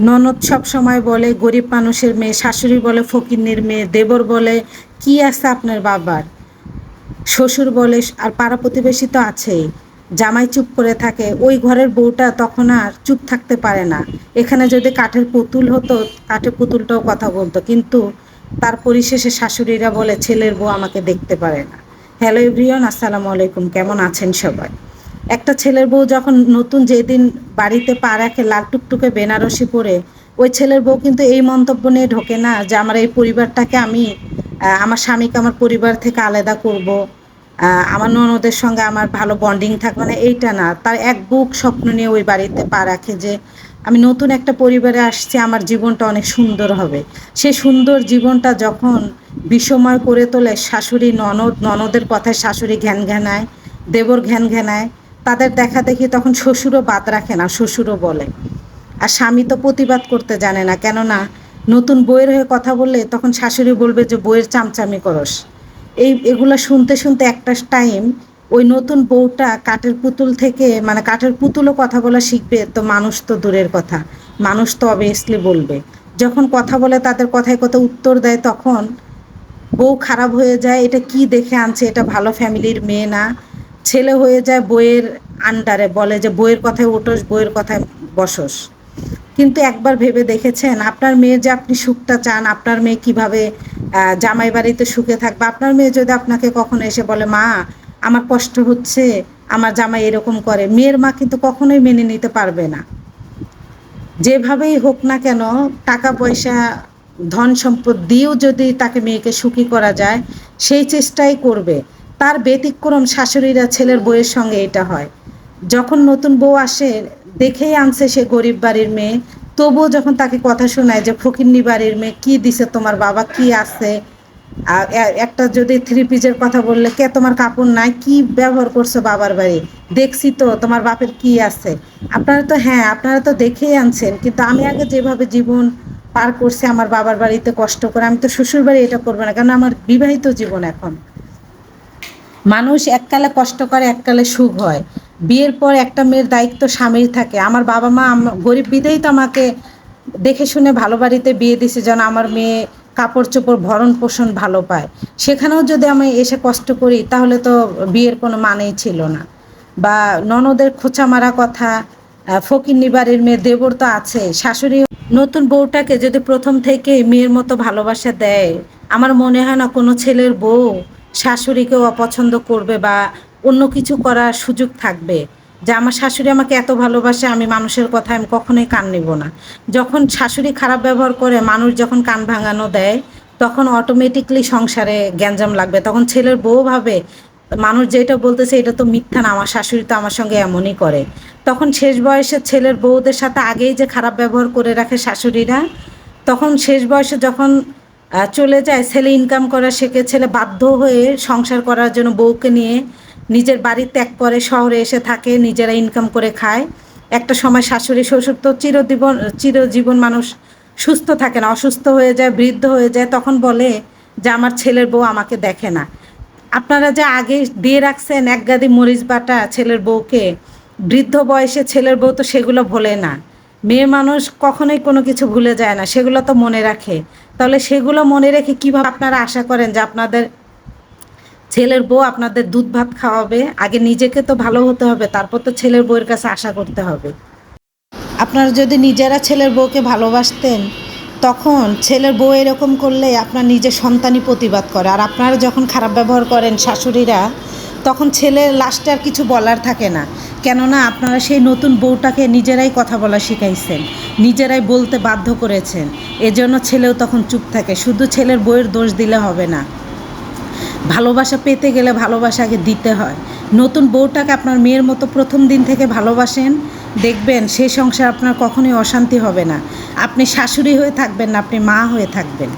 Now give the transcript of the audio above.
ননদ সব সময় বলে, গরিব মানুষের মেয়ে, শাশুড়ি বলে, ফকিন্নির মেয়ে, দেবর বলে, কি আছে আপনার বাবার? শ্বশুর বলে, আর পাড়া প্রতিবেশী তো আছেই। জামাই চুপ করে থাকে। ওই ঘরের বউটা তখন আর চুপ থাকতে পারে না। এখানে যদি কাঠের পুতুল হতো, কাঠের পুতুলটাও কথা বলতো। কিন্তু তার পরিশেষে শাশুড়িরা বলে, ছেলের বউ আমাকে দেখতে পারে না। হ্যালো এভরিওন আসসালামু আলাইকুম। কেমন আছেন সবাই? একটা ছেলের বউ যখন নতুন যেদিন বাড়িতে পা রাখে লাল টুকটুকে বেনারসি পরে, ওই ছেলের বউ কিন্তু এই মন্তব্য নিয়ে ঢোকে না যে আমার এই পরিবারটাকে আমি আমার স্বামীকে আমার পরিবার থেকে আলাদা করব আমার ননদের সঙ্গে আমার ভালো বন্ডিং থাকবে না এইটা না। তার এক বুক স্বপ্ন নিয়ে ওই বাড়িতে পা রাখে যে আমি নতুন একটা পরিবারে আসছি, আমার জীবনটা অনেক সুন্দর হবে। সে সুন্দর জীবনটা যখন বিষময় করে তোলে, শাশুড়ি ননদ, ননদের কথায় শাশুড়ি ঘ্যান ঘ্যানায়, দেবর ঘ্যান ঘ্যানায় তাদের দেখা দেখি তখন শ্বশুরও বাদ রাখে না, শ্বশুরও বলে। আর স্বামী তো প্রতিবাদ করতে জানে না, কেননা নতুন বইয়ের হয়ে কথা বললে তখন শাশুড়ি বলবে যে বইয়ের চামচামি করস। এই, এগুলো শুনতে শুনতে একটা টাইম ওই নতুন বউটা কাঠের পুতুল থেকে মানে কাঠের পুতুলও কথা বলা শিখবে, তো মানুষ তো দূরের কথা। মানুষ তো অবভিয়াসলি বলবে। যখন কথা বলে, তাদের কথায় কথা উত্তর দেয়, তখন বউ খারাপ হয়ে যায়, এটা কি দেখে আনছে, এটা ভালো ফ্যামিলির মেয়ে না। ছেলে হয়ে যায় বইয়ের আন্ডারে, বলে যে বইয়ের কথায় ওঠোস বইয়ের কথায় বসোস। কিন্তু একবার ভেবে দেখেছেন, আপনার মেয়ে যে আপনি সুখটা চান, আপনার মেয়ে কীভাবে জামাই বাড়িতে সুখে থাকবে, আপনার মেয়ে যদি আপনাকে কখনো এসে বলে, মা, আমার কষ্ট হচ্ছে, আমার জামাই এরকম করে, মেয়ের মা কিন্তু কখনোই মেনে নিতে পারবে না। যেভাবেই হোক না কেন, টাকা পয়সা, ধন সম্পদ দিয়েও যদি তাকে মেয়েকে সুখী করা যায়, সেই চেষ্টাই করবে। তার ব্যতিক্রম শাশুড়িরা ছেলের বউয়ের সঙ্গে এটা হয়। যখন নতুন বউ আসে, দেখেই আনছে সে গরিব বাড়ির মেয়ে। তবুও যখন তাকে কথা শোনায় যে, ফকিন্নি বাড়ির মেয়ে, কী দিছে তোমার বাবা? কি আছে? একটা যদি থ্রি পিজের কথা বললে, কে তোমার কাপড় নাই? কি ব্যবহার করছ বাবার বাড়ি? দেখছি তো, তোমার বাপের কি আছে? আপনারা তো হ্যাঁ আপনারা তো দেখেই আনছেন। কিন্তু আমি আগে যেভাবে জীবন পার করছি, আমার বাবার বাড়িতে কষ্ট করে, আমি তো শ্বশুর বাড়ি এটা করব না। কারণ আমার বিবাহিত জীবন এখন। মানুষ এককালে কষ্ট করে, এককালে সুখ হয়। বিয়ের পর একটা মেয়ের দায়িত্ব স্বামীর থাকে। আমার বাবা মা গরিব বিধেই তো আমাকে দেখে শুনে ভালো বাড়িতে বিয়ে দিছে যেন আমার মেয়ে কাপড় চোপড় ভরণ পোষণ ভালো পায়। সেখানেও যদি আমি এসে কষ্ট করি, তাহলে তো বিয়ের কোনো মানেই ছিল না। বা ননদের খোঁচা মারা কথা ফকির নিবারের মেয়ে দেবর তো আছে। শাশুড়ি নতুন বউটাকে যদি প্রথম থেকে মেয়ের মতো ভালোবাসা দেয়, আমার মনে হয় না কোনো ছেলের বউ শাশুড়িকেও অপছন্দ করবে বা অন্য কিছু করার সুযোগ থাকবে। যে আমার শাশুড়ি আমাকে এত ভালোবাসে, আমি মানুষের কথা আমি কখনোই কান নেব না। যখন শাশুড়ি খারাপ ব্যবহার করে, মানুষ যখন কান ভাঙানো দেয়, তখন অটোমেটিকলি সংসারে গ্যাঞ্জাম লাগবে। তখন ছেলের বউ ভাবে, মানুষ যেটা বলতেছে এটা তো মিথ্যা না, আমার শাশুড়ি তো আমার সঙ্গে এমনই করে। তখন শেষ বয়সে ছেলের বউদের সাথে আগেই যে খারাপ ব্যবহার করে রাখে শাশুড়িরা, তখন শেষ বয়সে যখন চলে যায়, ছেলে ইনকাম করা শেখে, ছেলে বাধ্য হয়ে সংসার করার জন্য বউকে নিয়ে নিজের বাড়ি ত্যাগ করে, শহরে এসে থাকে, নিজেরা ইনকাম করে খায়। একটা সময় শাশুড়ি, শ্বশুর তো চিরজীবন চিরজীবন মানুষ সুস্থ থাকে না, অসুস্থ হয়ে যায়, বৃদ্ধ হয়ে যায়, তখন বলে যে, আমার ছেলের বউ আমাকে দেখে না। আপনারা যে আগে দিয়ে রাখছেন এক গাদি মরিচ বাটা ছেলের বউকে, বৃদ্ধ বয়সে ছেলের বউ তো সেগুলো ভোলে না। মেয়ে মানুষ কখনোই কোনো কিছু ভুলে যায় না, সেগুলো তো মনে রাখে। তাহলে সেগুলো মনে রেখে কীভাবে আপনারা আশা করেন যে আপনাদের ছেলের বউ আপনাদের দুধ ভাত খাওয়াবে? আগে নিজেকে তো ভালো হতে হবে, তারপর তো ছেলের বউয়ের কাছে আশা করতে হবে। আপনারা যদি নিজেরা ছেলের বউকে ভালোবাসতেন, তখন ছেলের বউ এরকম করলে আপনার নিজের সন্তানই প্রতিবাদ করে। আর আপনারা যখন খারাপ ব্যবহার করেন শাশুড়িরা, তখন ছেলের লাস্টে আর কিছু বলার থাকে না। কেননা আপনারা সেই নতুন বউটাকে নিজেরাই কথা বলা শিখাইছেন, নিজেরাই বলতে বাধ্য করেছেন, এজন্য ছেলেও তখন চুপ থাকে, শুধু ছেলের বউয়ের দোষ দিলে হবে না। ভালোবাসা পেতে গেলে ভালোবাসাকে দিতে হয়। নতুন বউটাকে আপনার মেয়ের মতো প্রথম দিন থেকে ভালোবাসেন, দেখবেন সেই সংসার আপনার কখনোই অশান্তি হবে না। আপনি শাশুড়ি হয়ে থাকবেন না, আপনি মা হয়ে থাকবেন।